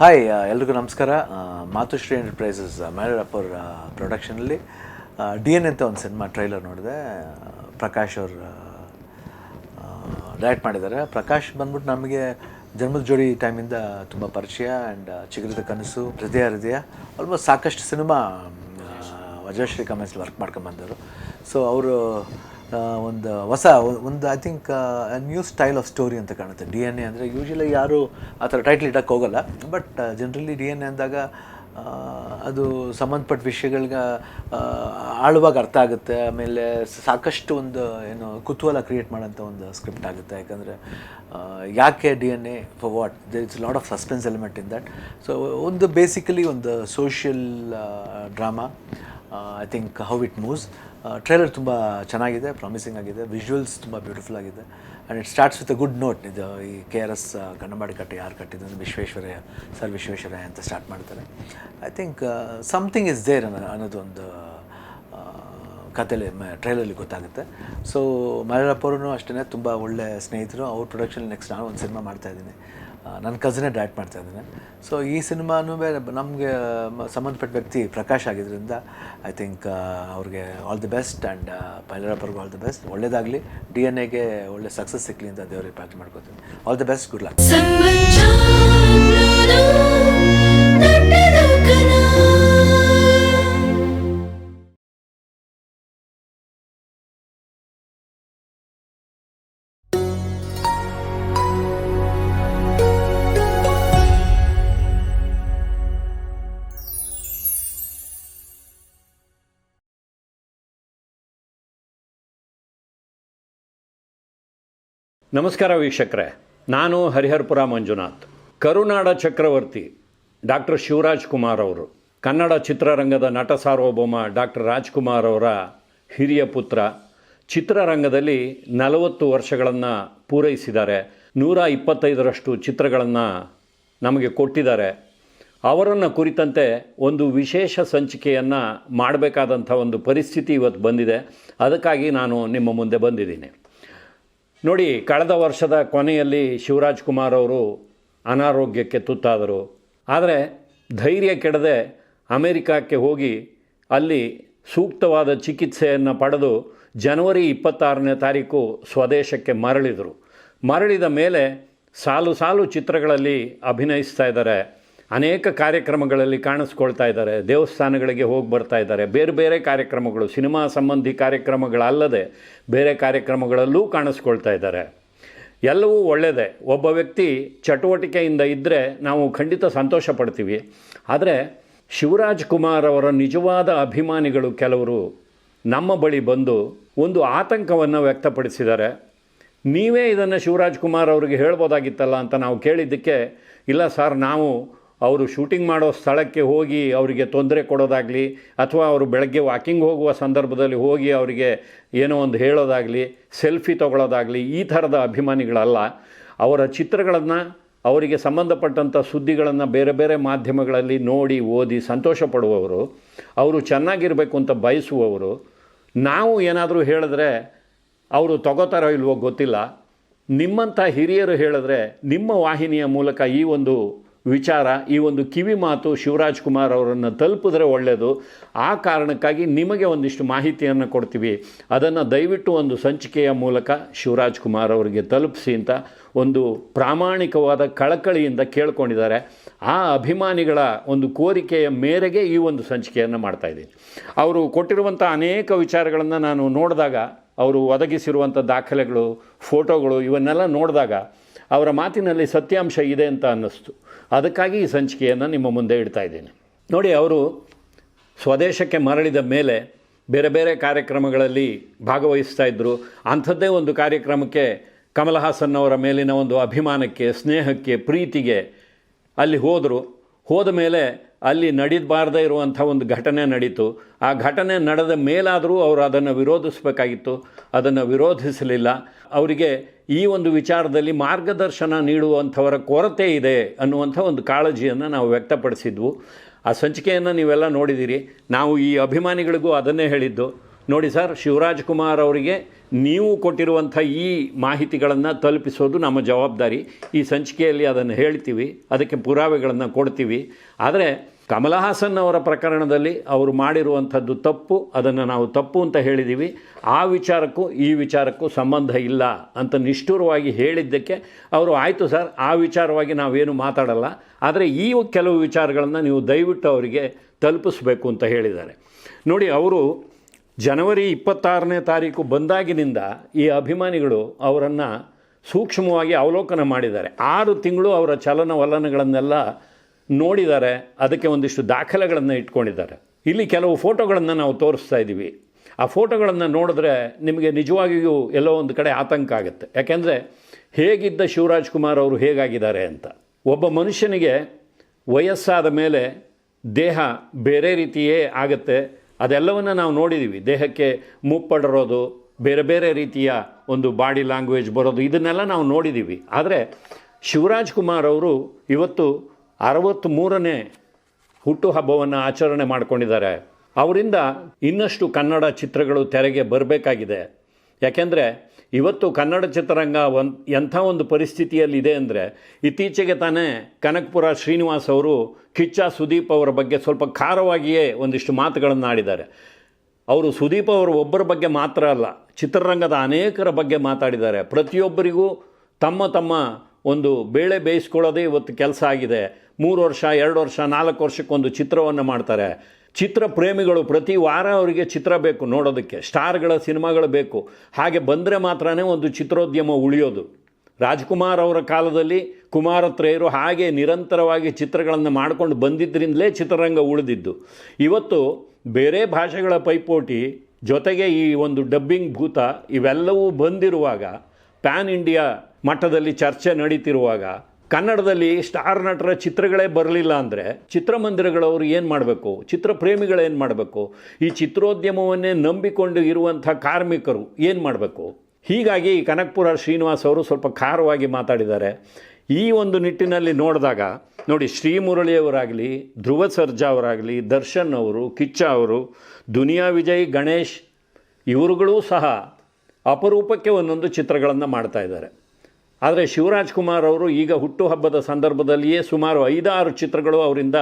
Hi ಎಲ್ರಿಗೂ ನಮಸ್ಕಾರ. Matushri enterprises Melarappa ಅಪ್ಪರ್ ಪ್ರೊಡಕ್ಷನಲ್ಲಿ ಡಿ ಎನ್ ಅಂತ ಒಂದು ಸಿನಿಮಾ ಟ್ರೈಲರ್ ನೋಡಿದೆ. ಪ್ರಕಾಶ್ ಅವರು ಡೈರೆಕ್ಟ್ ಮಾಡಿದ್ದಾರೆ. ಪ್ರಕಾಶ್ ಬಂದ್ಬಿಟ್ಟು ನಮಗೆ ಜನ್ಮದ ಜೋಡಿ ಟೈಮಿಂದ ತುಂಬ ಪರಿಚಯ ಆ್ಯಂಡ್ ಚಿಗುರಿದ ಕನಸು, ಹೃದಯ ಹೃದಯ ಆಲ್ಮೋಸ್ಟ್ ಸಾಕಷ್ಟು ಸಿನಿಮಾ ವಜ್ರಶ್ರೀ ಕಮೆನ್ಸ್ ವರ್ಕ್ ಮಾಡ್ಕೊಂಬಂದರು ಸೊ ಅವರು ಒಂದು ಹೊಸ, ಒಂದು I think new style of story ಅಂತ ಕಾಣುತ್ತೆ. ಡಿ ಎನ್ ಎ ಅಂದರೆ ಯೂಶಲಿ ಯಾರು ಆ ಥರ ಟೈಟ್ಲ್ ಇಡಕ್ಕೆ ಹೋಗಲ್ಲ. But generally D N A ಅಂದಾಗ ಅದು ಸಂಬಂಧಪಟ್ಟ ವಿಷಯಗಳಿಗೆ ಆಳವಾಗಿ ಅರ್ಥ ಆಗುತ್ತೆ. ಆಮೇಲೆ ಸಾಕಷ್ಟು ಒಂದು, ಏನು, ಕುತೂಹಲ ಕ್ರಿಯೇಟ್ ಮಾಡೋಂಥ ಒಂದು ಸ್ಕ್ರಿಪ್ಟ್ ಆಗುತ್ತೆ. ಯಾಕಂದರೆ ಯಾಕೆ D N A for what they it's lot of suspense element in that so ಒಂದು ಬೇಸಿಕಲಿ ಒಂದು social drama I think how it moves trailer ತುಂಬ ಚೆನ್ನಾಗಿದೆ ಪ್ರಾಮಿಸಿಂಗ್ ಆಗಿದೆ ವಿಜುವಲ್ಸ್ ತುಂಬ ಬ್ಯೂಟಿಫುಲ್ ಆಗಿದೆ. And it starts with a good note ಇದು ಈ K R S Kannambadi ಕಟ್ಟೆ, ಯಾರು ಕಟ್ಟಿದ್ದು ವಿಶ್ವೇಶ್ವರಯ್ಯ ಸರ್ ವಿಶ್ವೇಶ್ವರಯ್ಯ ಅಂತ ಸ್ಟಾರ್ಟ್ ಮಾಡ್ತಾರೆ. I think something is there ಅನ್ನೋ ಅನ್ನೋದೊಂದು ಕತೆಲಿ ಟ್ರೈಲಲ್ಲಿ ಗೊತ್ತಾಗುತ್ತೆ. ಸೊ ಮೈರಪ್ಪ ಅವರು ಅಷ್ಟೇ ತುಂಬ ಒಳ್ಳೆ ಸ್ನೇಹಿತರು. ಅವ್ರ ಪ್ರೊಡಕ್ಷನ್ ನೆಕ್ಸ್ಟ್ ನಾನು ಒಂದು ಸಿನಿಮಾ ಮಾಡ್ತಾ ಇದ್ದೀನಿ. ನನ್ನ ಕಸಿನೇ ಡೈರೆಕ್ಟ್ ಮಾಡ್ತಾ ಇದ್ದಾನೆ. ಸೊ ಈ ಸಿನಿಮಾನೂ ನಮಗೆ ಸಂಬಂಧಪಟ್ಟ ವ್ಯಕ್ತಿ ಪ್ರಕಾಶ್ ಆಗಿದ್ದರಿಂದ ಐ ಥಿಂಕ್ ಅವ್ರಿಗೆ ಆಲ್ ದಿ ಬೆಸ್ಟ್ ಆ್ಯಂಡ್ ಪೈಲರಪ್ಪರ್ಗೂ ಆಲ್ ದಿ ಬೆಸ್ಟ್ ಒಳ್ಳೇದಾಗಲಿ. ಡಿ ಎನ್ ಎಗೆ ಒಳ್ಳೆ ಸಕ್ಸಸ್ ಸಿಕ್ಕಲಿ ಅಂತ ದೇವ್ರಿಗೆ ಪ್ರಾರ್ಥನೆ ಮಾಡ್ಕೋತೀನಿ. All the best good luck ನಮಸ್ಕಾರ ವೀಕ್ಷಕರೇ. ನಾನು ಹರಿಹರ್ಪುರ ಮಂಜುನಾಥ್. ಕರುನಾಡ ಚಕ್ರವರ್ತಿ ಡಾಕ್ಟರ್ ಶಿವರಾಜ್ ಕುಮಾರ್ ಅವರು, ಕನ್ನಡ ಚಿತ್ರರಂಗದ ನಟ ಸಾರ್ವಭೌಮ ಡಾಕ್ಟರ್ ರಾಜ್ಕುಮಾರ್ ಅವರ ಹಿರಿಯ ಪುತ್ರ ಚಿತ್ರರಂಗದಲ್ಲಿ ನಲವತ್ತು ವರ್ಷಗಳನ್ನು ಪೂರೈಸಿದ್ದಾರೆ. ನೂರ ಇಪ್ಪತ್ತೈದರಷ್ಟು ಚಿತ್ರಗಳನ್ನು ನಮಗೆ ಕೊಟ್ಟಿದ್ದಾರೆ. ಅವರನ್ನು ಕುರಿತಂತೆ ಒಂದು ವಿಶೇಷ ಸಂಚಿಕೆಯನ್ನು ಮಾಡಬೇಕಾದಂಥ ಒಂದು ಪರಿಸ್ಥಿತಿ ಇವತ್ತು ಬಂದಿದೆ. ಅದಕ್ಕಾಗಿ ನಾನು ನಿಮ್ಮ ಮುಂದೆ ಬಂದಿದ್ದೀನಿ. ನೋಡಿ, ಕಳೆದ ವರ್ಷದ ಕೊನೆಯಲ್ಲಿ ಶಿವರಾಜ್ ಕುಮಾರ್ ಅವರು ಅನಾರೋಗ್ಯಕ್ಕೆ ತುತ್ತಾದರು. ಆದರೆ ಧೈರ್ಯ ಕೆಡದೆ ಅಮೆರಿಕಕ್ಕೆ ಹೋಗಿ ಅಲ್ಲಿ ಸೂಕ್ತವಾದ ಚಿಕಿತ್ಸೆಯನ್ನು ಪಡೆದು ಜನವರಿ ಇಪ್ಪತ್ತಾರನೇ ತಾರೀಕು ಸ್ವದೇಶಕ್ಕೆ ಮರಳಿದರು. ಮರಳಿದ ಮೇಲೆ ಸಾಲು ಸಾಲು ಚಿತ್ರಗಳಲ್ಲಿ ಅಭಿನಯಿಸ್ತಾ ಇದ್ದಾರೆ. ಅನೇಕ ಕಾರ್ಯಕ್ರಮಗಳಲ್ಲಿ ಕಾಣಿಸ್ಕೊಳ್ತಾ ಇದ್ದಾರೆ. ದೇವಸ್ಥಾನಗಳಿಗೆ ಹೋಗಿ ಬರ್ತಾ ಇದ್ದಾರೆ. ಬೇರೆ ಬೇರೆ ಕಾರ್ಯಕ್ರಮಗಳು, ಸಿನಿಮಾ ಸಂಬಂಧಿ ಕಾರ್ಯಕ್ರಮಗಳಲ್ಲದೆ ಬೇರೆ ಕಾರ್ಯಕ್ರಮಗಳಲ್ಲೂ ಕಾಣಿಸ್ಕೊಳ್ತಾ ಇದ್ದಾರೆ. ಎಲ್ಲವೂ ಒಳ್ಳೆಯದೇ ಒಬ್ಬ ವ್ಯಕ್ತಿ ಚಟುವಟಿಕೆಯಿಂದ ಇದ್ದರೆ ನಾವು ಖಂಡಿತ ಸಂತೋಷ ಪಡ್ತೀವಿ. ಆದರೆ ಶಿವರಾಜ್ ಕುಮಾರ್ ಅವರ ನಿಜವಾದ ಅಭಿಮಾನಿಗಳು ಕೆಲವರು ನಮ್ಮ ಬಳಿ ಬಂದು ಒಂದು ಆತಂಕವನ್ನು ವ್ಯಕ್ತಪಡಿಸಿದ್ದಾರೆ. ನೀವೇ ಇದನ್ನು ಶಿವರಾಜ್ ಕುಮಾರ್ ಅವರಿಗೆ ಹೇಳ್ಬೋದಾಗಿತ್ತಲ್ಲ ಅಂತ ನಾವು ಕೇಳಿದ್ದಕ್ಕೆ, ಇಲ್ಲ ಸರ್, ನಾವು ಅವರು ಶೂಟಿಂಗ್ ಮಾಡೋ ಸ್ಥಳಕ್ಕೆ ಹೋಗಿ ಅವರಿಗೆ ತೊಂದರೆ ಕೊಡೋದಾಗಲಿ ಅಥವಾ ಅವರು ಬೆಳಗ್ಗೆ ವಾಕಿಂಗ್ ಹೋಗುವ ಸಂದರ್ಭದಲ್ಲಿ ಹೋಗಿ ಅವರಿಗೆ ಏನೋ ಒಂದು ಹೇಳೋದಾಗಲಿ, ಸೆಲ್ಫಿ ತೊಗೊಳೋದಾಗಲಿ ಈ ಥರದ ಅಭಿಮಾನಿಗಳಲ್ಲ. ಅವರ ಚಿತ್ರಗಳನ್ನು, ಅವರಿಗೆ ಸಂಬಂಧಪಟ್ಟಂಥ ಸುದ್ದಿಗಳನ್ನು ಬೇರೆ ಬೇರೆ ಮಾಧ್ಯಮಗಳಲ್ಲಿ ನೋಡಿ, ಓದಿ ಸಂತೋಷ ಪಡುವವರು ಅವರು ಚೆನ್ನಾಗಿರಬೇಕು ಅಂತ ಬಯಸುವವರು. ನಾವು ಏನಾದರೂ ಹೇಳಿದ್ರೆ ಅವರು ತಗೋತಾರೋ ಇಲ್ವೋ ಗೊತ್ತಿಲ್ಲ. ನಿಮ್ಮಂಥ ಹಿರಿಯರು ಹೇಳಿದ್ರೆ ನಿಮ್ಮ ವಾಹಿನಿಯ ಮೂಲಕ ಈ ಒಂದು ವಿಚಾರ, ಈ ಒಂದು ಕಿವಿ ಮಾತು ಶಿವರಾಜ್ ಕುಮಾರ್ ಅವರನ್ನು ತಲುಪಿದ್ರೆ ಒಳ್ಳೆಯದು ಆ ಕಾರಣಕ್ಕಾಗಿ ನಿಮಗೆ ಒಂದಿಷ್ಟು ಮಾಹಿತಿಯನ್ನು ಕೊಡ್ತೀವಿ. ಅದನ್ನು ದಯವಿಟ್ಟು ಒಂದು ಸಂಚಿಕೆಯ ಮೂಲಕ ಶಿವರಾಜ್ ಕುಮಾರ್ ಅವರಿಗೆ ತಲುಪಿಸಿ ಅಂತ ಒಂದು ಪ್ರಾಮಾಣಿಕವಾದ ಕಳಕಳಿಯಿಂದ ಕೇಳ್ಕೊಂಡಿದ್ದಾರೆ. ಆ ಅಭಿಮಾನಿಗಳ ಒಂದು ಕೋರಿಕೆಯ ಮೇರೆಗೆ ಈ ಒಂದು ಸಂಚಿಕೆಯನ್ನು ಮಾಡ್ತಾಯಿದ್ದೀನಿ ಅವರು ಕೊಟ್ಟಿರುವಂಥ ಅನೇಕ ವಿಚಾರಗಳನ್ನು ನಾನು ನೋಡಿದಾಗ, ಅವರು ಒದಗಿಸಿರುವಂಥ ದಾಖಲೆಗಳು, ಫೋಟೋಗಳು, ಇವನ್ನೆಲ್ಲ ನೋಡಿದಾಗ ಅವರ ಮಾತಿನಲ್ಲಿ ಸತ್ಯಾಂಶ ಇದೆ ಅಂತ ಅನ್ನಿಸ್ತು. ಅದಕ್ಕಾಗಿ ಈ ಸಂಚಿಕೆಯನ್ನು ನಿಮ್ಮ ಮುಂದೆ ಇಡ್ತಾ ಇದ್ದೀನಿ. ನೋಡಿ, ಅವರು ಸ್ವದೇಶಕ್ಕೆ ಮರಳಿದ ಮೇಲೆ ಬೇರೆ ಬೇರೆ ಕಾರ್ಯಕ್ರಮಗಳಲ್ಲಿ ಭಾಗವಹಿಸ್ತಾ ಇದ್ದರು ಅಂಥದ್ದೇ ಒಂದು ಕಾರ್ಯಕ್ರಮಕ್ಕೆ ಕಮಲ್ ಹಾಸನ್ ಅವರ ಮೇಲಿನ ಒಂದು ಅಭಿಮಾನಕ್ಕೆ, ಸ್ನೇಹಕ್ಕೆ, ಪ್ರೀತಿಗೆ ಅಲ್ಲಿ ಹೋದರು. ಹೋದ ಮೇಲೆ ಅಲ್ಲಿ ನಡೀಬಾರ್ದೇ ಇರುವಂಥ ಒಂದು ಘಟನೆ ನಡೀತು. ಆ ಘಟನೆ ನಡೆದ ಮೇಲಾದರೂ ಅವರು ಅದನ್ನು ವಿರೋಧಿಸಬೇಕಾಗಿತ್ತು. ಅದನ್ನು ವಿರೋಧಿಸಲಿಲ್ಲ. ಅವರಿಗೆ ಈ ಒಂದು ವಿಚಾರದಲ್ಲಿ ಮಾರ್ಗದರ್ಶನ ನೀಡುವಂಥವರ ಕೊರತೆ ಇದೆ ಅನ್ನುವಂಥ ಒಂದು ಕಾಳಜಿಯನ್ನು ನಾವು ವ್ಯಕ್ತಪಡಿಸಿದ್ವು. ಆ ಸಂಚಿಕೆಯನ್ನು ನೀವೆಲ್ಲ ನೋಡಿದ್ದೀರಿ ನಾವು ಈ ಅಭಿಮಾನಿಗಳಿಗೂ ಅದನ್ನೇ ಹೇಳಿದ್ದು. ನೋಡಿ ಸರ್, ಶಿವರಾಜ್ ಕುಮಾರ್ ಅವರಿಗೆ ನೀವು ಕೊಟ್ಟಿರುವಂಥ ಈ ಮಾಹಿತಿಗಳನ್ನು ತಲುಪಿಸೋದು ನಮ್ಮ ಜವಾಬ್ದಾರಿ. ಈ ಸಂಚಿಕೆಯಲ್ಲಿ ಅದನ್ನು ಹೇಳ್ತೀವಿ, ಅದಕ್ಕೆ ಪುರಾವೆಗಳನ್ನು ಕೊಡ್ತೀವಿ. ಆದರೆ ಕಮಲ ಹಾಸನ್ ಅವರ ಪ್ರಕರಣದಲ್ಲಿ ಅವರು ಮಾಡಿರುವಂಥದ್ದು ತಪ್ಪು, ಅದನ್ನು ನಾವು ತಪ್ಪು ಅಂತ ಹೇಳಿದ್ದೀವಿ. ಆ ವಿಚಾರಕ್ಕೂ ಈ ವಿಚಾರಕ್ಕೂ ಸಂಬಂಧ ಇಲ್ಲ ಅಂತ ನಿಷ್ಠುರವಾಗಿ ಹೇಳಿದ್ದಕ್ಕೆ ಅವರು ಆಯಿತು ಸರ್, ಆ ವಿಚಾರವಾಗಿ ನಾವೇನು ಮಾತಾಡಲ್ಲ. ಆದರೆ ಈ ಕೆಲವು ವಿಚಾರಗಳನ್ನು ನೀವು ದಯವಿಟ್ಟು ಅವರಿಗೆ ತಲುಪಿಸಬೇಕು ಅಂತ ಹೇಳಿದ್ದಾರೆ. ನೋಡಿ, ಅವರು ಜನವರಿ ಇಪ್ಪತ್ತಾರನೇ ತಾರೀಕು ಬಂದಾಗಿನಿಂದ ಈ ಅಭಿಮಾನಿಗಳು ಅವರನ್ನು ಸೂಕ್ಷ್ಮವಾಗಿ ಅವಲೋಕನ ಮಾಡಿದ್ದಾರೆ. ಆರು ತಿಂಗಳು ಅವರ ಚಲನವಲನಗಳನ್ನೆಲ್ಲ ನೋಡಿದ್ದಾರೆ ಅದಕ್ಕೆ ಒಂದಿಷ್ಟು ದಾಖಲೆಗಳನ್ನು ಇಟ್ಕೊಂಡಿದ್ದಾರೆ. ಇಲ್ಲಿ ಕೆಲವು ಫೋಟೋಗಳನ್ನು ನಾವು ತೋರಿಸ್ತಾ ಇದ್ದೀವಿ. ಆ ಫೋಟೋಗಳನ್ನು ನೋಡಿದ್ರೆ ನಿಮಗೆ ನಿಜವಾಗಿಯೂ ಎಲ್ಲೋ ಒಂದು ಕಡೆ ಆತಂಕ ಆಗುತ್ತೆ. ಯಾಕೆಂದರೆ ಹೇಗಿದ್ದ ಶಿವರಾಜ್ ಕುಮಾರ್ ಅವರು ಹೇಗಾಗಿದ್ದಾರೆ ಅಂತ. ಒಬ್ಬ ಮನುಷ್ಯನಿಗೆ ವಯಸ್ಸಾದ ಮೇಲೆ ದೇಹ ಬೇರೆ ರೀತಿಯೇ ಆಗುತ್ತೆ. ಅದೆಲ್ಲವನ್ನು ನಾವು ನೋಡಿದ್ದೀವಿ ದೇಹಕ್ಕೆ ಮುಪ್ಪಡಿರೋದು, ಬೇರೆ ಬೇರೆ ರೀತಿಯ ಒಂದು ಬಾಡಿ ಲ್ಯಾಂಗ್ವೇಜ್ ಬರೋದು, ಇದನ್ನೆಲ್ಲ ನಾವು ನೋಡಿದ್ದೀವಿ ಆದರೆ ಶಿವರಾಜ್ ಕುಮಾರ್ ಅವರು ಇವತ್ತು ಅರವತ್ತ್ಮೂರನೇ ಹುಟ್ಟುಹಬ್ಬವನ್ನು ಆಚರಣೆ ಮಾಡಿಕೊಂಡಿದ್ದಾರೆ. ಅವರಿಂದ ಇನ್ನಷ್ಟು ಕನ್ನಡ ಚಿತ್ರಗಳು ತೆರೆಗೆ ಬರಬೇಕಾಗಿದೆ. ಯಾಕೆಂದರೆ ಇವತ್ತು ಕನ್ನಡ ಚಿತ್ರರಂಗ ಒಂದು, ಎಂಥ ಒಂದು ಪರಿಸ್ಥಿತಿಯಲ್ಲಿದೆ ಅಂದರೆ ಇತ್ತೀಚೆಗೆ ತಾನೇ ಕನಕಪುರ ಶ್ರೀನಿವಾಸ್ ಅವರು ಕಿಚ್ಚ ಸುದೀಪ್ ಅವರ ಬಗ್ಗೆ ಸ್ವಲ್ಪ ಖಾರವಾಗಿಯೇ ಒಂದಿಷ್ಟು ಮಾತುಗಳನ್ನು ಆಡಿದ್ದಾರೆ. ಅವರು ಸುದೀಪ್ ಅವರು ಒಬ್ಬರ ಬಗ್ಗೆ ಮಾತ್ರ ಅಲ್ಲ, ಚಿತ್ರರಂಗದ ಅನೇಕರ ಬಗ್ಗೆ ಮಾತಾಡಿದ್ದಾರೆ. ಪ್ರತಿಯೊಬ್ಬರಿಗೂ ತಮ್ಮ ತಮ್ಮ ಒಂದು ಬೇಳೆ ಬೇಯಿಸ್ಕೊಳ್ಳೋದೇ ಇವತ್ತು ಕೆಲಸ ಆಗಿದೆ. ಮೂರು ವರ್ಷ, ಎರಡು ವರ್ಷ, ನಾಲ್ಕು ವರ್ಷಕ್ಕೊಂದು ಚಿತ್ರವನ್ನು ಮಾಡ್ತಾರೆ. ಚಿತ್ರ ಪ್ರೇಮಿಗಳು ಪ್ರತಿ ವಾರ ಅವರಿಗೆ ಚಿತ್ರ ಬೇಕು ನೋಡೋದಕ್ಕೆ. ಸ್ಟಾರ್ಗಳ ಸಿನಿಮಾಗಳು ಬೇಕು. ಹಾಗೆ ಬಂದರೆ ಮಾತ್ರನೇ ಒಂದು ಚಿತ್ರೋದ್ಯಮ ಉಳಿಯೋದು. ರಾಜ್ಕುಮಾರ್ ಅವರ ಕಾಲದಲ್ಲಿ ಕುಮಾರತ್ರೇಯರು ಹಾಗೆ ನಿರಂತರವಾಗಿ ಚಿತ್ರಗಳನ್ನು ಮಾಡ್ಕೊಂಡು ಬಂದಿದ್ದರಿಂದಲೇ ಚಿತ್ರರಂಗ ಉಳಿದಿದ್ದು. ಇವತ್ತು ಬೇರೆ ಭಾಷೆಗಳ ಪೈಪೋಟಿ ಜೊತೆಗೆ ಈ ಒಂದು ಡಬ್ಬಿಂಗ್ ಭೂತ ಇವೆಲ್ಲವೂ ಬಂದಿರುವಾಗ, ಪ್ಯಾನ್ ಇಂಡಿಯಾ ಮಟ್ಟದಲ್ಲಿ ಚರ್ಚೆ ನಡೀತಿರುವಾಗ ಕನ್ನಡದಲ್ಲಿ ಸ್ಟಾರ್ ನಟರ ಚಿತ್ರಗಳೇ ಬರಲಿಲ್ಲ ಅಂದರೆ ಚಿತ್ರಮಂದಿರಗಳವರು ಏನು ಮಾಡಬೇಕು? ಚಿತ್ರ ಪ್ರೇಮಿಗಳೇನು ಮಾಡಬೇಕು? ಈ ಚಿತ್ರೋದ್ಯಮವನ್ನೇ ನಂಬಿಕೊಂಡು ಇರುವಂಥ ಕಾರ್ಮಿಕರು ಏನು ಮಾಡಬೇಕು? ಹೀಗಾಗಿ ಕನಕಪುರ ಶ್ರೀನಿವಾಸ್ ಅವರು ಸ್ವಲ್ಪ ಖಾರವಾಗಿ ಮಾತಾಡಿದ್ದಾರೆ. ಈ ಒಂದು ನಿಟ್ಟಿನಲ್ಲಿ ನೋಡಿದಾಗ, ನೋಡಿ, ಶ್ರೀಮುರಳಿಯವರಾಗಲಿ ಧ್ರುವ ಸರ್ಜಾ ಅವರಾಗಲಿ, ದರ್ಶನ್ ಅವರು, ಕಿಚ್ಚ ಅವರು, ದುನಿಯಾ ವಿಜಯ್, ಗಣೇಶ್, ಇವರುಗಳೂ ಸಹ ಅಪರೂಪಕ್ಕೆ ಒಂದೊಂದು ಚಿತ್ರಗಳನ್ನು ಮಾಡ್ತಾ ಇದ್ದಾರೆ. ಆದರೆ ಶಿವರಾಜ್ ಕುಮಾರ್ ಅವರು ಈಗ ಹುಟ್ಟುಹಬ್ಬದ ಸಂದರ್ಭದಲ್ಲಿಯೇ ಸುಮಾರು ಐದಾರು ಚಿತ್ರಗಳು ಅವರಿಂದ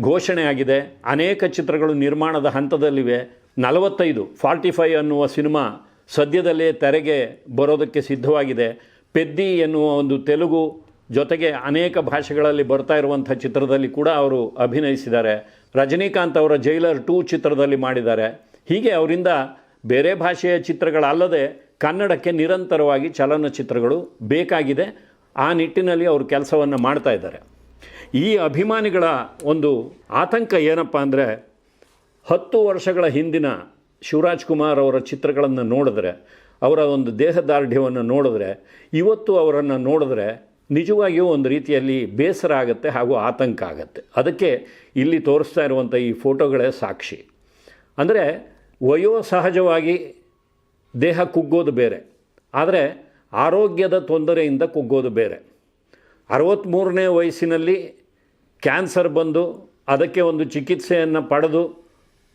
ಘೋಷಣೆ ಆಗಿದೆ ಅನೇಕ ಚಿತ್ರಗಳು ನಿರ್ಮಾಣದ ಹಂತದಲ್ಲಿವೆ. ನಲವತ್ತೈದು ಫಾರ್ಟಿ ಫೈವ್ ಅನ್ನುವ ಸಿನಿಮಾ ಸದ್ಯದಲ್ಲೇ ತೆರೆಗೆ ಬರೋದಕ್ಕೆ ಸಿದ್ಧವಾಗಿದೆ. ಪೆದ್ದಿ ಎನ್ನುವ ಒಂದು ತೆಲುಗು ಜೊತೆಗೆ ಅನೇಕ ಭಾಷೆಗಳಲ್ಲಿ ಬರ್ತಾ ಇರುವಂಥ ಚಿತ್ರದಲ್ಲಿ ಕೂಡ ಅವರು ಅಭಿನಯಿಸಿದ್ದಾರೆ. ರಜನಿಕಾಂತ್ ಅವರ ಜೈಲರ್ ಟೂ ಚಿತ್ರದಲ್ಲಿ ಮಾಡಿದ್ದಾರೆ. ಹೀಗೆ ಅವರಿಂದ ಬೇರೆ ಭಾಷೆಯ ಚಿತ್ರಗಳಲ್ಲದೆ ಕನ್ನಡಕ್ಕೆ ನಿರಂತರವಾಗಿ ಚಲನಚಿತ್ರಗಳು ಬೇಕಾಗಿದೆ. ಆ ನಿಟ್ಟಿನಲ್ಲಿ ಅವರು ಕೆಲಸವನ್ನು ಮಾಡ್ತಾ ಇದ್ದಾರೆ. ಈ ಅಭಿಮಾನಿಗಳ ಒಂದು ಆತಂಕ ಏನಪ್ಪ ಅಂದರೆ, ಹತ್ತು ವರ್ಷಗಳ ಹಿಂದಿನ ಶಿವರಾಜ್ ಕುಮಾರ್ ಅವರ ಚಿತ್ರಗಳನ್ನು ನೋಡಿದ್ರೆ, ಅವರ ಒಂದು ದೇಹದಾರ್ಢ್ಯವನ್ನು ನೋಡಿದ್ರೆ, ಇವತ್ತು ಅವರನ್ನು ನೋಡಿದ್ರೆ ನಿಜವಾಗಿಯೂ ಒಂದು ರೀತಿಯಲ್ಲಿ ಬೇಸರ ಆಗುತ್ತೆ ಹಾಗೂ ಆತಂಕ ಆಗುತ್ತೆ. ಅದಕ್ಕೆ ಇಲ್ಲಿ ತೋರಿಸ್ತಾ ಇರುವಂಥ ಈ ಫೋಟೋಗಳೇ ಸಾಕ್ಷಿ. ಅಂದರೆ ವಯೋಸಹಜವಾಗಿ ದೇಹ ಕುಗ್ಗೋದು ಬೇರೆ. ಆದರೆ ಆರೋಗ್ಯದ ತೊಂದರೆಯಿಂದ ಕುಗ್ಗೋದು ಬೇರೆ. ಅರವತ್ತ್ಮೂರನೇ ವಯಸ್ಸಿನಲ್ಲಿ ಕ್ಯಾನ್ಸರ್ ಬಂದು ಅದಕ್ಕೆ ಒಂದು ಚಿಕಿತ್ಸೆಯನ್ನು ಪಡೆದು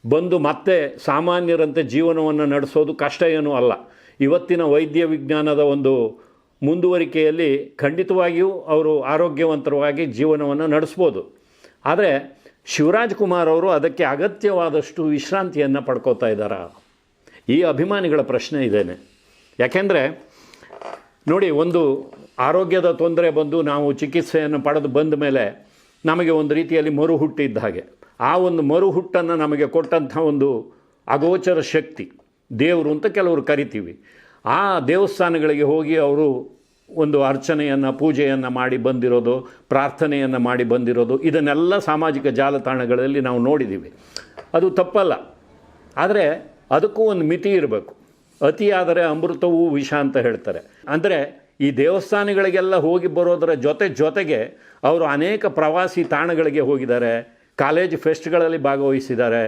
ಬಂದು ಮತ್ತೆ ಸಾಮಾನ್ಯರಂತೆ ಜೀವನವನ್ನು ನಡೆಸೋದು ಕಷ್ಟ ಏನೂ ಅಲ್ಲ. ಇವತ್ತಿನ ವೈದ್ಯ ವಿಜ್ಞಾನದ ಒಂದು ಮುಂದುವರಿಕೆಯಲ್ಲಿ ಖಂಡಿತವಾಗಿಯೂ ಅವರು ಆರೋಗ್ಯವಂತರವಾಗಿ ಜೀವನವನ್ನು ನಡೆಸ್ಬೋದು. ಆದರೆ ಶಿವರಾಜ್ ಕುಮಾರ್ ಅವರು ಅದಕ್ಕೆ ಅಗತ್ಯವಾದಷ್ಟು ವಿಶ್ರಾಂತಿಯನ್ನು ಪಡ್ಕೋತಾ ಇದ್ದಾರಾ? ಈ ಅಭಿಮಾನಿಗಳ ಪ್ರಶ್ನೆ ಇದೇನೆ. ಯಾಕೆಂದರೆ, ನೋಡಿ, ಒಂದು ಆರೋಗ್ಯದ ತೊಂದರೆ ಬಂದು ನಾವು ಚಿಕಿತ್ಸೆಯನ್ನು ಪಡೆದು ಬಂದ ಮೇಲೆ ನಮಗೆ ಒಂದು ರೀತಿಯಲ್ಲಿ ಮರು ಹುಟ್ಟಿದ್ದ ಹಾಗೆ. ಆ ಒಂದು ಮರು ಹುಟ್ಟನ್ನು ನಮಗೆ ಕೊಟ್ಟಂಥ ಒಂದು ಅಗೋಚರ ಶಕ್ತಿ, ದೇವರು ಅಂತ ಕೆಲವರು ಕರಿತೀವಿ. ಆ ದೇವಸ್ಥಾನಗಳಿಗೆ ಹೋಗಿ ಅವರು ಒಂದು ಅರ್ಚನೆಯನ್ನು, ಪೂಜೆಯನ್ನು ಮಾಡಿ ಬಂದಿರೋದು, ಪ್ರಾರ್ಥನೆಯನ್ನು ಮಾಡಿ ಬಂದಿರೋದು, ಇದನ್ನೆಲ್ಲ ಸಾಮಾಜಿಕ ಜಾಲತಾಣಗಳಲ್ಲಿ ನಾವು ನೋಡಿದ್ದೀವಿ ಅದು ತಪ್ಪಲ್ಲ. ಆದರೆ ಅದಕ್ಕೂ ಒಂದು ಮಿತಿ ಇರಬೇಕು. ಅತಿಯಾದರೆ ಅಮೃತವೂ ವಿಷ ಅಂತ ಹೇಳ್ತಾರೆ. ಅಂದರೆ ಈ ದೇವಸ್ಥಾನಗಳಿಗೆಲ್ಲ ಹೋಗಿ ಬರೋದರ ಜೊತೆ ಜೊತೆಗೆ ಅವರು ಅನೇಕ ಪ್ರವಾಸಿ ತಾಣಗಳಿಗೆ ಹೋಗಿದ್ದಾರೆ. ಕಾಲೇಜ್ ಫೆಸ್ಟ್ಗಳಲ್ಲಿ ಭಾಗವಹಿಸಿದ್ದಾರೆ.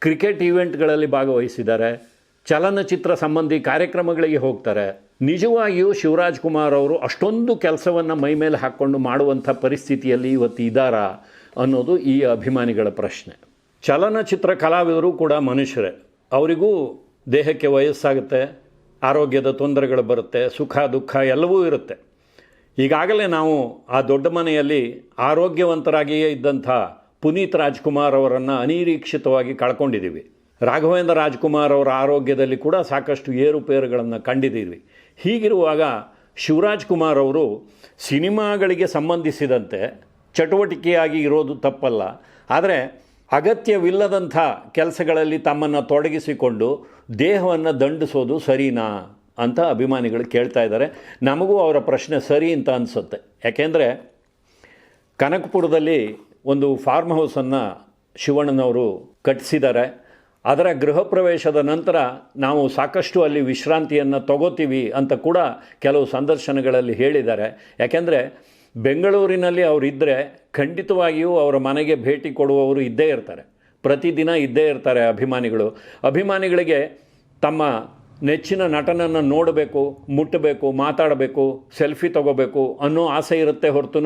ಕ್ರಿಕೆಟ್ ಈವೆಂಟ್ಗಳಲ್ಲಿ ಭಾಗವಹಿಸಿದ್ದಾರೆ. ಚಲನಚಿತ್ರ ಸಂಬಂಧಿ ಕಾರ್ಯಕ್ರಮಗಳಿಗೆ ಹೋಗ್ತಾರೆ. ನಿಜವಾಗಿಯೂ ಶಿವರಾಜ್ ಕುಮಾರ್ ಅವರು ಅಷ್ಟೊಂದು ಕೆಲಸವನ್ನು ಮೈ ಮೇಲೆ ಹಾಕ್ಕೊಂಡು ಮಾಡುವಂಥ ಪರಿಸ್ಥಿತಿಯಲ್ಲಿ ಇವತ್ತು ಇದ್ದಾರಾ ಅನ್ನೋದು ಈ ಅಭಿಮಾನಿಗಳ ಪ್ರಶ್ನೆ. ಚಲನಚಿತ್ರ ಕಲಾವಿದರು ಕೂಡ ಮನುಷ್ಯರೇ. ಅವರಿಗೂ ದೇಹಕ್ಕೆ ವಯಸ್ಸಾಗುತ್ತೆ, ಆರೋಗ್ಯದ ತೊಂದರೆಗಳು ಬರುತ್ತೆ, ಸುಖ, ದುಃಖ ಎಲ್ಲವೂ ಇರುತ್ತೆ. ಈಗಾಗಲೇ ನಾವು ಆ ದೊಡ್ಡ ಮನೆಯಲ್ಲಿ ಆರೋಗ್ಯವಂತರಾಗಿಯೇ ಇದ್ದಂಥ ಪುನೀತ್ ರಾಜ್ಕುಮಾರ್ ಅವರನ್ನು ಅನಿರೀಕ್ಷಿತವಾಗಿ ಕಳ್ಕೊಂಡಿದ್ದೀವಿ. ರಾಘವೇಂದ್ರ ರಾಜ್ಕುಮಾರ್ ಅವರ ಆರೋಗ್ಯದಲ್ಲಿ ಕೂಡ ಸಾಕಷ್ಟು ಏರುಪೇರುಗಳನ್ನು ಕಂಡಿದ್ದೀವಿ. ಹೀಗಿರುವಾಗ ಶಿವರಾಜ್ ಕುಮಾರ್ ಅವರು ಸಿನಿಮಾಗಳಿಗೆ ಸಂಬಂಧಿಸಿದಂತೆ ಚಟುವಟಿಕೆಯಾಗಿ ಇರೋದು ತಪ್ಪಲ್ಲ. ಆದರೆ ಅಗತ್ಯವಿಲ್ಲದಂಥ ಕೆಲಸಗಳಲ್ಲಿ ತಮ್ಮನ್ನು ತೊಡಗಿಸಿಕೊಂಡು ದೇಹವನ್ನು ದಂಡಿಸೋದು ಸರಿನಾ ಅಂತ ಅಭಿಮಾನಿಗಳು ಕೇಳ್ತಾ ಇದ್ದಾರೆ. ನಮಗೂ ಅವರ ಪ್ರಶ್ನೆ ಸರಿ ಅಂತ ಅನಿಸುತ್ತೆ. ಯಾಕೆಂದರೆ ಕನಕಪುರದಲ್ಲಿ ಒಂದು ಫಾರ್ಮ್ ಹೌಸನ್ನು ಶಿವಣ್ಣನವರು ಕಟ್ಟಿಸಿದ್ದಾರೆ. ಅದರ ಗೃಹ ಪ್ರವೇಶದ ನಂತರ ನಾವು ಸಾಕಷ್ಟು ಅಲ್ಲಿ ವಿಶ್ರಾಂತಿಯನ್ನು ತಗೋತೀವಿ ಅಂತ ಕೂಡ ಕೆಲವು ಸಂದರ್ಶನಗಳಲ್ಲಿ ಹೇಳಿದ್ದಾರೆ. ಯಾಕೆಂದರೆ ಬೆಂಗಳೂರಿನಲ್ಲಿ ಅವರಿದ್ದರೆ ಖಂಡಿತವಾಗಿಯೂ ಅವರ ಮನೆಗೆ ಭೇಟಿ ಕೊಡುವವರು ಇದ್ದೇ ಇರ್ತಾರೆ. ಪ್ರತಿದಿನ ಇದ್ದೇ ಇರ್ತಾರೆ ಅಭಿಮಾನಿಗಳು. ಅಭಿಮಾನಿಗಳಿಗೆ ತಮ್ಮ ನೆಚ್ಚಿನ ನಟನನ್ನು ನೋಡಬೇಕು ಮುಟ್ಟಬೇಕು ಮಾತಾಡಬೇಕು, ಸೆಲ್ಫಿ ತಗೋಬೇಕು ಅನ್ನೋ ಆಸೆ ಇರುತ್ತೆ ಹೊರತು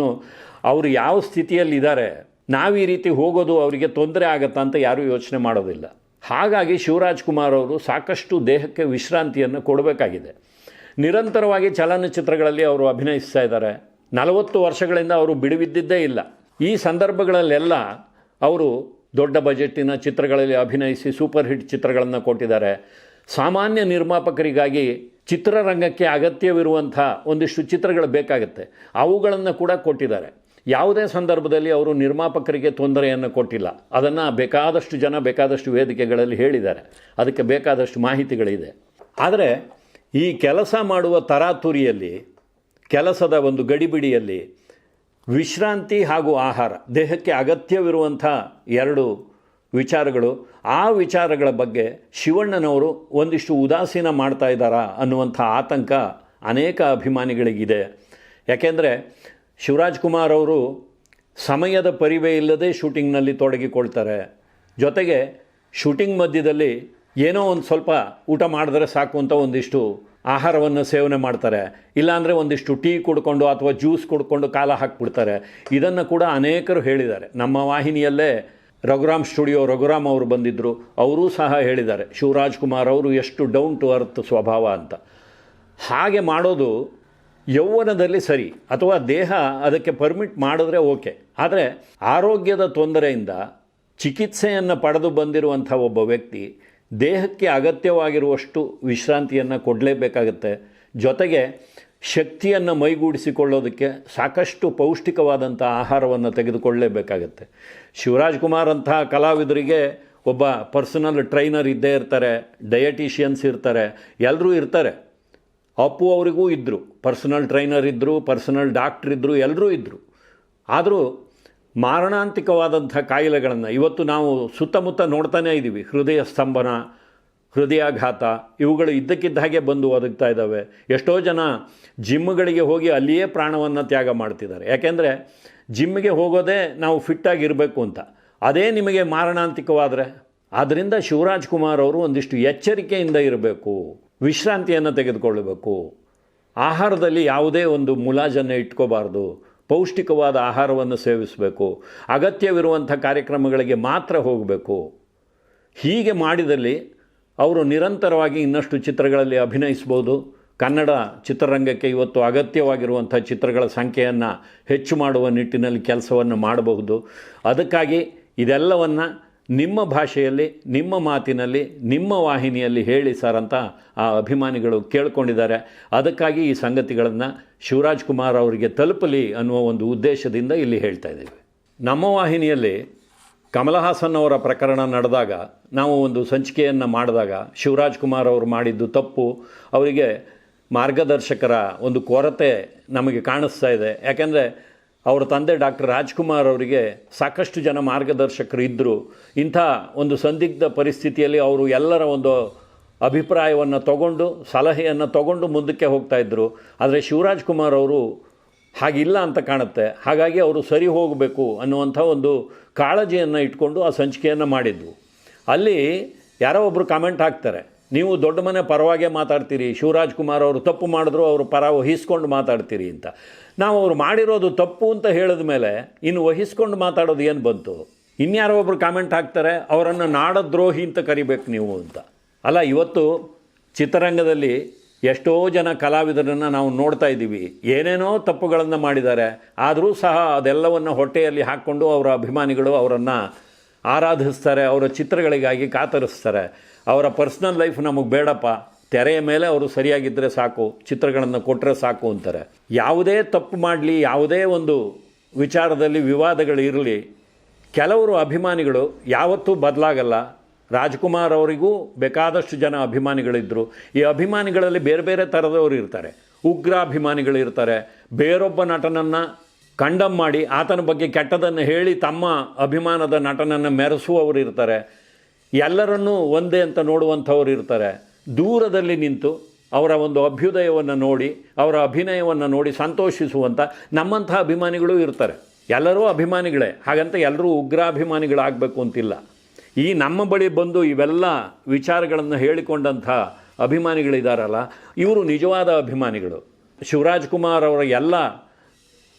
ಅವರು ಯಾವ ಸ್ಥಿತಿಯಲ್ಲಿದ್ದಾರೆ, ನಾವು ಈ ರೀತಿ ಹೋಗೋದು ಅವರಿಗೆ ತೊಂದರೆ ಆಗತ್ತಾ ಅಂತ ಯಾರೂ ಯೋಚನೆ ಮಾಡೋದಿಲ್ಲ. ಹಾಗಾಗಿ ಶಿವರಾಜ್ ಕುಮಾರ್ ಅವರು ಸಾಕಷ್ಟು ದೇಹಕ್ಕೆ ವಿಶ್ರಾಂತಿಯನ್ನು ಕೊಡಬೇಕಾಗಿದೆ. ನಿರಂತರವಾಗಿ ಚಲನಚಿತ್ರಗಳಲ್ಲಿ ಅವರು ಅಭಿನಯಿಸ್ತಾ ಇದ್ದಾರೆ. ನಲವತ್ತು ವರ್ಷಗಳಿಂದ ಅವರು ಬಿಡುವಿದ್ದಿದ್ದೇ ಇಲ್ಲ. ಈ ಸಂದರ್ಭಗಳಲ್ಲೆಲ್ಲ ಅವರು ದೊಡ್ಡ ಬಜೆಟ್ಟಿನ ಚಿತ್ರಗಳಲ್ಲಿ ಅಭಿನಯಿಸಿ ಸೂಪರ್ ಹಿಟ್ ಚಿತ್ರಗಳನ್ನು ಕೊಟ್ಟಿದ್ದಾರೆ. ಸಾಮಾನ್ಯ ನಿರ್ಮಾಪಕರಿಗಾಗಿ ಚಿತ್ರರಂಗಕ್ಕೆ ಅಗತ್ಯವಿರುವಂಥ ಒಂದಿಷ್ಟು ಚಿತ್ರಗಳು ಬೇಕಾಗುತ್ತೆ. ಅವುಗಳನ್ನು ಕೂಡ ಕೊಟ್ಟಿದ್ದಾರೆ. ಯಾವುದೇ ಸಂದರ್ಭದಲ್ಲಿ ಅವರು ನಿರ್ಮಾಪಕರಿಗೆ ತೊಂದರೆಯನ್ನು ಕೊಟ್ಟಿಲ್ಲ. ಅದನ್ನು ಬೇಕಾದಷ್ಟು ಜನ ಬೇಕಾದಷ್ಟು ವೇದಿಕೆಗಳಲ್ಲಿ ಹೇಳಿದ್ದಾರೆ. ಅದಕ್ಕೆ ಬೇಕಾದಷ್ಟು ಮಾಹಿತಿಗಳಿದೆ. ಆದರೆ ಈ ಕೆಲಸ ಮಾಡುವ ತರಾತುರಿಯಲ್ಲಿ ಕೆಲಸದ ಒಂದು ಗಡಿಬಿಡಿಯಲ್ಲಿ ವಿಶ್ರಾಂತಿ ಹಾಗೂ ಆಹಾರ, ದೇಹಕ್ಕೆ ಅಗತ್ಯವಿರುವಂಥ ಎರಡು ವಿಚಾರಗಳು. ಆ ವಿಚಾರಗಳ ಬಗ್ಗೆ ಶಿವಣ್ಣನವರು ಒಂದಿಷ್ಟು ಉದಾಸೀನ ಮಾಡ್ತಾ ಇದ್ದಾರಾ ಅನ್ನುವಂಥ ಆತಂಕ ಅನೇಕ ಅಭಿಮಾನಿಗಳಿಗಿದೆ. ಯಾಕೆಂದರೆ ಶಿವರಾಜ್ ಕುಮಾರ್ ಅವರು ಸಮಯದ ಪರಿವೆ ಇಲ್ಲದೆ ಶೂಟಿಂಗ್ನಲ್ಲಿ ತೊಡಗಿಕೊಳ್ತಾರೆ. ಜೊತೆಗೆ ಶೂಟಿಂಗ್ ಮಧ್ಯದಲ್ಲಿ ಏನೋ ಒಂದು ಸ್ವಲ್ಪ ಊಟ ಮಾಡಿದ್ರೆ ಸಾಕು ಅಂತ ಒಂದಿಷ್ಟು ಆಹಾರವನ್ನು ಸೇವನೆ ಮಾಡ್ತಾರೆ. ಇಲ್ಲಾಂದರೆ ಒಂದಿಷ್ಟು ಟೀ ಕುಡ್ಕೊಂಡು ಅಥವಾ ಜ್ಯೂಸ್ ಕುಡ್ಕೊಂಡು ಕಾಲ ಹಾಕ್ಬಿಡ್ತಾರೆ. ಇದನ್ನು ಕೂಡ ಅನೇಕರು ಹೇಳಿದ್ದಾರೆ. ನಮ್ಮ ವಾಹಿನಿಯಲ್ಲೇ ರಘುರಾಮ್ ಸ್ಟುಡಿಯೋ, ರಘುರಾಮ್ ಅವರು ಬಂದಿದ್ದರು ಅವರೂ ಸಹ ಹೇಳಿದ್ದಾರೆ. ಶಿವರಾಜ್ ಕುಮಾರ್ ಅವರು ಎಷ್ಟು ಡೌನ್ ಟು ಅರ್ತ್ ಸ್ವಭಾವ ಅಂತ. ಹಾಗೆ ಮಾಡೋದು ಯೌವನದಲ್ಲಿ ಸರಿ. ಅಥವಾ ದೇಹ ಅದಕ್ಕೆ ಪರ್ಮಿಟ್ ಮಾಡಿದ್ರೆ ಓಕೆ. ಆದರೆ ಆರೋಗ್ಯದ ತೊಂದರೆಯಿಂದ ಚಿಕಿತ್ಸೆಯನ್ನು ಪಡೆದು ಬಂದಿರುವಂಥ ಒಬ್ಬ ವ್ಯಕ್ತಿ ದೇಹಕ್ಕೆ ಅಗತ್ಯವಾಗಿರುವಷ್ಟು ವಿಶ್ರಾಂತಿಯನ್ನು ಕೊಡಲೇಬೇಕಾಗತ್ತೆ. ಜೊತೆಗೆ ಶಕ್ತಿಯನ್ನು ಮೈಗೂಡಿಸಿಕೊಳ್ಳೋದಕ್ಕೆ ಸಾಕಷ್ಟು ಪೌಷ್ಟಿಕವಾದಂಥ ಆಹಾರವನ್ನು ತೆಗೆದುಕೊಳ್ಳಲೇಬೇಕಾಗತ್ತೆ ಶಿವರಾಜ್ಕುಮಾರ್ ಅಂತಹ ಕಲಾವಿದರಿಗೆ ಒಬ್ಬ ಪರ್ಸನಲ್ ಟ್ರೈನರ್ ಇದ್ದೇ ಇರ್ತಾರೆ, ಡಯಟಿಷಿಯನ್ಸ್ ಇರ್ತಾರೆ ಎಲ್ಲರೂ ಇರ್ತಾರೆ. ಅಪ್ಪು ಅವರಿಗೂ ಇದ್ದರು ಪರ್ಸನಲ್ ಟ್ರೈನರ್ ಇದ್ದರು ಪರ್ಸನಲ್ ಡಾಕ್ಟ್ರ್ ಇದ್ದರು ಎಲ್ಲರೂ ಇದ್ದರು ಆದರೂ ಮಾರಣಾಂತಿಕವಾದಂಥ ಕಾಯಿಲೆಗಳನ್ನು ಇವತ್ತು ನಾವು ಸುತ್ತಮುತ್ತ ನೋಡ್ತಾನೇ ಇದ್ದೀವಿ ಹೃದಯ ಸ್ತಂಭನ, ಹೃದಯಾಘಾತ, ಇವುಗಳು ಇದ್ದಕ್ಕಿದ್ದ ಹಾಗೆ ಬಂದು ಒದಗ್ತಾ ಇದ್ದಾವೆ. ಎಷ್ಟೋ ಜನ ಜಿಮ್ಗಳಿಗೆ ಹೋಗಿ ಅಲ್ಲಿಯೇ ಪ್ರಾಣವನ್ನು ತ್ಯಾಗ ಮಾಡ್ತಿದ್ದಾರೆ. ಯಾಕೆಂದರೆ ಜಿಮ್ಗೆ ಹೋಗೋದೇ ನಾವು ಫಿಟ್ಟಾಗಿರಬೇಕು ಅಂತ. ಅದೇ ನಿಮಗೆ ಮಾರಣಾಂತಿಕವಾದರೆ. ಆದ್ದರಿಂದ ಶಿವರಾಜ್ ಕುಮಾರ್ ಅವರು ಒಂದಿಷ್ಟು ಎಚ್ಚರಿಕೆಯಿಂದ ಇರಬೇಕು. ವಿಶ್ರಾಂತಿಯನ್ನು ತೆಗೆದುಕೊಳ್ಳಬೇಕು. ಆಹಾರದಲ್ಲಿ ಯಾವುದೇ ಒಂದು ಮುಲಾಜನ್ನು ಇಟ್ಕೋಬಾರ್ದು. ಪೌಷ್ಟಿಕವಾದ ಆಹಾರವನ್ನು ಸೇವಿಸಬೇಕು, ಅಗತ್ಯವಿರುವಂಥ ಕಾರ್ಯಕ್ರಮಗಳಿಗೆ ಮಾತ್ರ ಹೋಗಬೇಕು. ಹೀಗೆ ಮಾಡಿದಲ್ಲಿ ಅವರು ನಿರಂತರವಾಗಿ ಇನ್ನಷ್ಟು ಚಿತ್ರಗಳಲ್ಲಿ ಅಭಿನಯಿಸ್ಬೋದು. ಕನ್ನಡ ಚಿತ್ರರಂಗಕ್ಕೆ ಇವತ್ತು ಅಗತ್ಯವಾಗಿರುವಂಥ ಚಿತ್ರಗಳ ಸಂಖ್ಯೆಯನ್ನು ಹೆಚ್ಚು ಮಾಡುವ ನಿಟ್ಟಿನಲ್ಲಿ ಕೆಲಸವನ್ನು ಮಾಡಬಹುದು. ಅದಕ್ಕಾಗಿ ಇದೆಲ್ಲವನ್ನು ನಿಮ್ಮ ಭಾಷೆಯಲ್ಲಿ, ನಿಮ್ಮ ಮಾತಿನಲ್ಲಿ, ನಿಮ್ಮ ವಾಹಿನಿಯಲ್ಲಿ ಹೇಳಿ ಸರ್ ಅಂತ ಆ ಅಭಿಮಾನಿಗಳು ಕೇಳ್ಕೊಂಡಿದ್ದಾರೆ. ಅದಕ್ಕಾಗಿ ಈ ಸಂಗತಿಗಳನ್ನು ಶಿವರಾಜ್ ಕುಮಾರ್ ಅವರಿಗೆ ತಲುಪಲಿ ಅನ್ನುವ ಒಂದು ಉದ್ದೇಶದಿಂದ ಇಲ್ಲಿ ಹೇಳ್ತಾ ಇದ್ದೀವಿ. ನಮ್ಮ ವಾಹಿನಿಯಲ್ಲಿ ಕಮಲಹಾಸನ್ ಅವರ ಪ್ರಕರಣ ನಡೆದಾಗ, ನಾವು ಒಂದು ಸಂಚಿಕೆಯನ್ನು ಮಾಡಿದಾಗ, ಶಿವರಾಜ್ ಕುಮಾರ್ ಅವರು ಮಾಡಿದ್ದು ತಪ್ಪು. ಅವರಿಗೆ ಮಾರ್ಗದರ್ಶಕರ ಒಂದು ಕೊರತೆ ನಮಗೆ ಕಾಣಿಸ್ತಾ ಇದೆ. ಯಾಕೆಂದರೆ ಅವರ ತಂದೆ ಡಾಕ್ಟರ್ ರಾಜ್ಕುಮಾರ್ ಅವರಿಗೆ ಸಾಕಷ್ಟು ಜನ ಮಾರ್ಗದರ್ಶಕರು ಇದ್ದರು ಇಂಥ ಒಂದು ಸಂದಿಗ್ಧ ಪರಿಸ್ಥಿತಿಯಲ್ಲಿ ಅವರು ಎಲ್ಲರ ಒಂದು ಅಭಿಪ್ರಾಯವನ್ನು ತಗೊಂಡು, ಸಲಹೆಯನ್ನು ತಗೊಂಡು ಮುಂದಕ್ಕೆ ಇದ್ದರು ಆದರೆ ಶಿವರಾಜ್ ಕುಮಾರ್ ಅವರು ಹಾಗಿಲ್ಲ ಅಂತ ಕಾಣುತ್ತೆ. ಹಾಗಾಗಿ ಅವರು ಸರಿ ಹೋಗಬೇಕು ಅನ್ನುವಂಥ ಒಂದು ಕಾಳಜಿಯನ್ನು ಇಟ್ಕೊಂಡು ಆ ಸಂಚಿಕೆಯನ್ನು ಮಾಡಿದ್ವು ಅಲ್ಲಿ ಯಾರೋ ಒಬ್ಬರು ಕಾಮೆಂಟ್ ಹಾಕ್ತಾರೆ. ನೀವು ದೊಡ್ಡ ಮನೆ ಪರವಾಗೇ ಮಾತಾಡ್ತೀರಿ, ಶಿವರಾಜ್ ಕುಮಾರ್ ಅವರು ತಪ್ಪು ಮಾಡಿದ್ರು, ಅವರು ಪರ ವಹಿಸ್ಕೊಂಡು ಮಾತಾಡ್ತೀರಿ ಅಂತ. ನಾವು ಅವರು ಮಾಡಿರೋದು ತಪ್ಪು ಅಂತ ಹೇಳಿದ ಮೇಲೆ, ಇನ್ನು ವಹಿಸ್ಕೊಂಡು ಮಾತಾಡೋದು ಏನು ಬಂತು? ಇನ್ಯಾರೋ ಒಬ್ರು ಕಾಮೆಂಟ್ ಹಾಕ್ತಾರೆ, ಅವರನ್ನು ನಾಡದ್ರೋಹಿ ಅಂತ ಕರಿಬೇಕು ನೀವು ಅಂತ. ಅಲ್ಲ, ಇವತ್ತು ಚಿತ್ರರಂಗದಲ್ಲಿ ಎಷ್ಟೋ ಜನ ಕಲಾವಿದರನ್ನು ನಾವು ನೋಡ್ತಾ ಇದ್ದೀವಿ. ಏನೇನೋ ತಪ್ಪುಗಳನ್ನು ಮಾಡಿದ್ದಾರೆ, ಆದರೂ ಸಹ ಅದೆಲ್ಲವನ್ನು ಹೊಟ್ಟೆಯಲ್ಲಿ ಹಾಕ್ಕೊಂಡು ಅವರ ಅಭಿಮಾನಿಗಳು ಅವರನ್ನು ಆರಾಧಿಸ್ತಾರೆ, ಅವರ ಚಿತ್ರಗಳಿಗಾಗಿ ಕಾತರಿಸ್ತಾರೆ. ಅವರ ಪರ್ಸ್ನಲ್ ಲೈಫ್ ನಮಗೆ ಬೇಡಪ್ಪ. ತೆರೆಯ ಮೇಲೆ ಅವರು ಸರಿಯಾಗಿದ್ದರೆ ಸಾಕು, ಚಿತ್ರಗಳನ್ನು ಕೊಟ್ಟರೆ ಸಾಕು ಅಂತಾರೆ. ಯಾವುದೇ ತಪ್ಪು ಮಾಡಲಿ, ಯಾವುದೇ ಒಂದು ವಿಚಾರದಲ್ಲಿ ವಿವಾದಗಳು ಇರಲಿ, ಕೆಲವರು ಅಭಿಮಾನಿಗಳು ಯಾವತ್ತೂ ಬದಲಾಗಲ್ಲ. ರಾಜ್ಕುಮಾರ್ ಅವರಿಗೂ ಬೇಕಾದಷ್ಟು ಜನ ಅಭಿಮಾನಿಗಳಿದ್ದರು ಈ ಅಭಿಮಾನಿಗಳಲ್ಲಿ ಬೇರೆ ಬೇರೆ ಥರದವರು ಇರ್ತಾರೆ. ಉಗ್ರ ಅಭಿಮಾನಿಗಳು ಇರ್ತಾರೆ ಬೇರೊಬ್ಬ ನಟನನ್ನು ಕಂಡಮ್ ಮಾಡಿ ಆತನ ಬಗ್ಗೆ ಕೆಟ್ಟದನ್ನು ಹೇಳಿ ತಮ್ಮ ಅಭಿಮಾನದ ನಟನನ್ನು ಮೆರೆಸುವವರು ಇರ್ತಾರೆ. ಎಲ್ಲರನ್ನೂ ಒಂದೇ ಅಂತ ನೋಡುವಂಥವ್ರು ಇರ್ತಾರೆ. ದೂರದಲ್ಲಿ ನಿಂತು ಅವರ ಒಂದು ಅಭ್ಯುದಯವನ್ನು ನೋಡಿ, ಅವರ ಅಭಿನಯವನ್ನು ನೋಡಿ ಸಂತೋಷಿಸುವಂಥ ನಮ್ಮಂಥ ಅಭಿಮಾನಿಗಳು ಇರ್ತಾರೆ. ಎಲ್ಲರೂ ಅಭಿಮಾನಿಗಳೇ. ಹಾಗಂತ ಎಲ್ಲರೂ ಉಗ್ರಾಭಿಮಾನಿಗಳಾಗಬೇಕು ಅಂತಿಲ್ಲ. ಈ ನಮ್ಮ ಬಳಿ ಬಂದು ಇವೆಲ್ಲ ವಿಚಾರಗಳನ್ನು ಹೇಳಿಕೊಂಡಂಥ ಅಭಿಮಾನಿಗಳಿದಾರಲ್ಲ, ಇವರು ನಿಜವಾದ ಅಭಿಮಾನಿಗಳು. ಶಿವರಾಜ್ ಕುಮಾರ್ ಅವರ ಎಲ್ಲ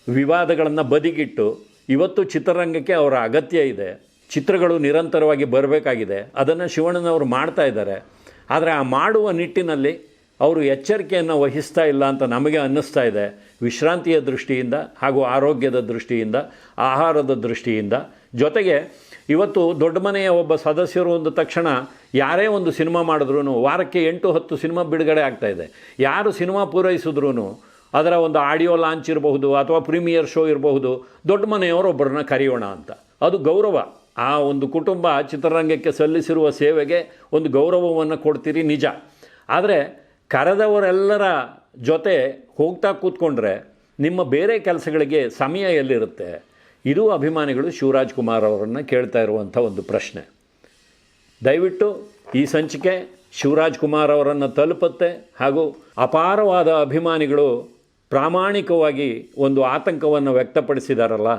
ವಿವಾದಗಳನ್ನು ಬದಿಗಿಟ್ಟು ಇವತ್ತು ಚಿತ್ರರಂಗಕ್ಕೆ ಅವರ ಅಗತ್ಯ ಇದೆ. ಚಿತ್ರಗಳು ನಿರಂತರವಾಗಿ ಬರಬೇಕಾಗಿದೆ. ಅದನ್ನು ಶಿವಣ್ಣನವರು ಮಾಡ್ತಾ ಇದ್ದಾರೆ. ಆದರೆ ಆ ಮಾಡುವ ನಿಟ್ಟಿನಲ್ಲಿ ಅವರು ಎಚ್ಚರಿಕೆಯನ್ನು ವಹಿಸ್ತಾ ಇಲ್ಲ ಅಂತ ನಮಗೆ ಅನ್ನಿಸ್ತಾ ಇದೆ. ವಿಶ್ರಾಂತಿಯ ದೃಷ್ಟಿಯಿಂದ ಹಾಗೂ ಆರೋಗ್ಯದ ದೃಷ್ಟಿಯಿಂದ, ಆಹಾರದ ದೃಷ್ಟಿಯಿಂದ. ಜೊತೆಗೆ ಇವತ್ತು ದೊಡ್ಡ ಮನೆಯ ಒಬ್ಬ ಸದಸ್ಯರು ಅಂದ ತಕ್ಷಣ ಯಾರೇ ಒಂದು ಸಿನಿಮಾ ಮಾಡಿದ್ರೂ ವಾರಕ್ಕೆ ಎಂಟು ಹತ್ತು ಸಿನಿಮಾ ಬಿಡುಗಡೆ ಆಗ್ತಾ ಇದೆ. ಯಾರು ಸಿನಿಮಾ ಪೂರೈಸಿದ್ರೂ ಅದರ ಒಂದು ಆಡಿಯೋ ಲಾಂಚ್ ಇರಬಹುದು ಅಥವಾ ಪ್ರೀಮಿಯರ್ ಶೋ ಇರಬಹುದು, ದೊಡ್ಡ ಮನೆಯವರೊಬ್ಬರನ್ನ ಕರೆಯೋಣ ಅಂತ. ಅದು ಗೌರವ. ಆ ಒಂದು ಕುಟುಂಬ ಚಿತ್ರರಂಗಕ್ಕೆ ಸಲ್ಲಿಸಿರುವ ಸೇವೆಗೆ ಒಂದು ಗೌರವವನ್ನು ಕೊಡ್ತೀರಿ ನಿಜ. ಆದರೆ ಕರೆದವರೆಲ್ಲರ ಜೊತೆ ಹೋಗ್ತಾ ಕೂತ್ಕೊಂಡ್ರೆ ನಿಮ್ಮ ಬೇರೆ ಕೆಲಸಗಳಿಗೆ ಸಮಯ ಎಲ್ಲಿರುತ್ತೆ? ಇದು ಅಭಿಮಾನಿಗಳು ಶಿವರಾಜ್ ಕುಮಾರ್ ಅವರನ್ನು ಕೇಳ್ತಾ ಇರುವಂಥ ಒಂದು ಪ್ರಶ್ನೆ. ದಯವಿಟ್ಟು ಈ ಸಂಚಿಕೆ ಶಿವರಾಜ್ ಕುಮಾರ್ ಅವರನ್ನು ತಲುಪುತ್ತೆ ಹಾಗೂ ಅಪಾರವಾದ ಅಭಿಮಾನಿಗಳು ಪ್ರಾಮಾಣಿಕವಾಗಿ ಒಂದು ಆತಂಕವನ್ನು ವ್ಯಕ್ತಪಡಿಸಿದಾರಲ್ಲ,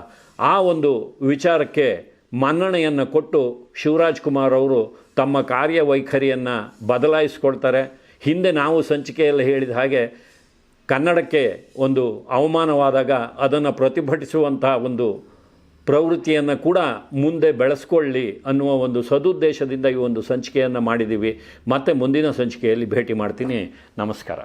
ಆ ಒಂದು ವಿಚಾರಕ್ಕೆ ಮನ್ನಣೆಯನ್ನು ಕೊಟ್ಟು ಶಿವರಾಜ್ ಕುಮಾರ್ ಅವರು ತಮ್ಮ ಕಾರ್ಯವೈಖರಿಯನ್ನು ಬದಲಾಯಿಸ್ಕೊಳ್ತಾರೆ. ಹಿಂದೆ ನಾವು ಸಂಚಿಕೆಯಲ್ಲಿ ಹೇಳಿದ ಹಾಗೆ ಕನ್ನಡಕ್ಕೆ ಒಂದು ಅವಮಾನವಾದಾಗ ಅದನ್ನು ಪ್ರತಿಭಟಿಸುವಂಥ ಒಂದು ಪ್ರವೃತ್ತಿಯನ್ನು ಕೂಡ ಮುಂದೆ ಬೆಳೆಸ್ಕೊಳ್ಳಿ ಅನ್ನುವ ಒಂದು ಸದುದ್ದೇಶದಿಂದ ಈ ಒಂದು ಸಂಚಿಕೆಯನ್ನು ಮಾಡಿದ್ದೀವಿ. ಮತ್ತೆ ಮುಂದಿನ ಸಂಚಿಕೆಯಲ್ಲಿ ಭೇಟಿ ಮಾಡ್ತೀನಿ. ನಮಸ್ಕಾರ.